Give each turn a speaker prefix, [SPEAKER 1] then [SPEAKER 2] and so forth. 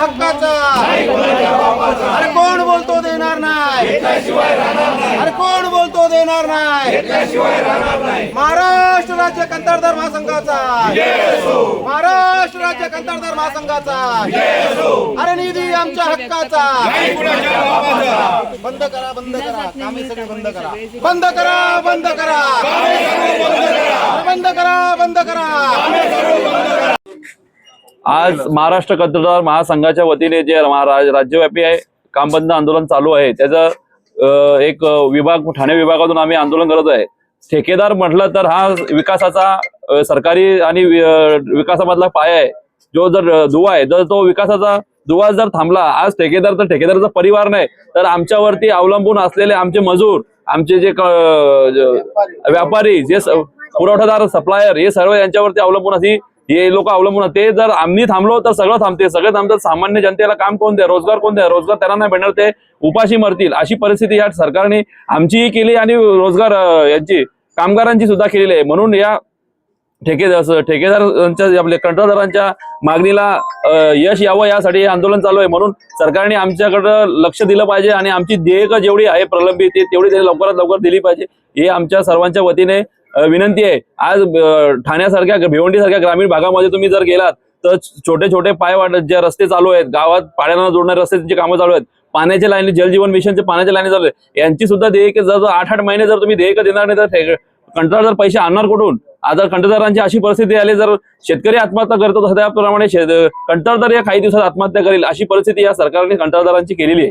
[SPEAKER 1] हक्काचा. अरे कोण बोलतो देणार नाही? अरे कोण बोलतो देणार नाही? महाराष्ट्र राज्य कंत्राटदार महासंघाचा. महाराष्ट्र राज्य कंत्राटदार महासंघाचा. अरे निधी आमच्या हक्काचा. बंद करा बंद करा. कामे सगळे बंद करा. बंद करा बंद करा. बंद करा बंद करा.
[SPEAKER 2] आज महाराष्ट्र कंत्राटदार महासंघाच्या वतीने जे राज्यव्यापी आहे काम बंद आंदोलन चालू आहे त्याचं एक विभाग ठाणे विभागातून आम्ही आंदोलन करत आहे. ठेकेदार म्हटलं तर हा विकासाचा सरकारी आणि विकासामधला पाया आहे. जो जर दुवा आहे जर तो विकासाचा दुवा जर थांबला आज ठेकेदार तर ठेकेदाराचा परिवार नाही तर आमच्यावरती अवलंबून असलेले आमचे मजूर आमचे जे व्यापारी जे पुरवठादार सप्लायर हे सर्व यांच्यावरती अवलंबून अशी हे लोक अवलंबून ते जर आम्ही थांबलो तर सगळं थांबते. सगळं थांबतात. सामान्य जनतेला काम कोण द्या रोजगार कोण द्या रोजगार त्यांना नाही भेटणार. ते उपाशी मरतील. अशी परिस्थिती या सरकारने आमचीही केली आणि रोजगार यांची कामगारांची सुद्धा केलेली आहे. म्हणून या ठेकेदार ठेकेदारांच्या आपल्या कंत्राटदारांच्या मागणीला यश यावं. यासाठी हे आंदोलन चालू आहे. म्हणून सरकारने आमच्याकडं लक्ष दिलं पाहिजे आणि आमची देयकं जेवढी आहे प्रलंबित तेवढी लवकरात लवकर दिली पाहिजे. हे आमच्या सर्वांच्या वतीने विनंती आहे. आज ठाण्यासारख्या भिवंडीसारख्या ग्रामीण भागामध्ये तुम्ही जर गेलात तर छोटे छोटे पाय वाटत जे रस्ते चालू आहेत गावात पाण्याला जोडणारे रस्त्याची कामं चालू आहेत. पाण्याच्या लाईन जलजीवन मिशनचे पाण्याच्या लाईन चालू आहेत. यांची सुद्धा देयक जर आठ आठ महिने जर तुम्ही देयक देणार नाही तर ठे- कंत्राटदार पैसे आणणार कुठून? आता कंत्राटदारांची अशी परिस्थिती आली जर शेतकरी आत्महत्या करतो त्याप्रमाणे शेत- कंत्राटदार या काही दिवसात आत्महत्या करेल अशी परिस्थिती या सरकारने कंत्राटदारांची केलेली आहे.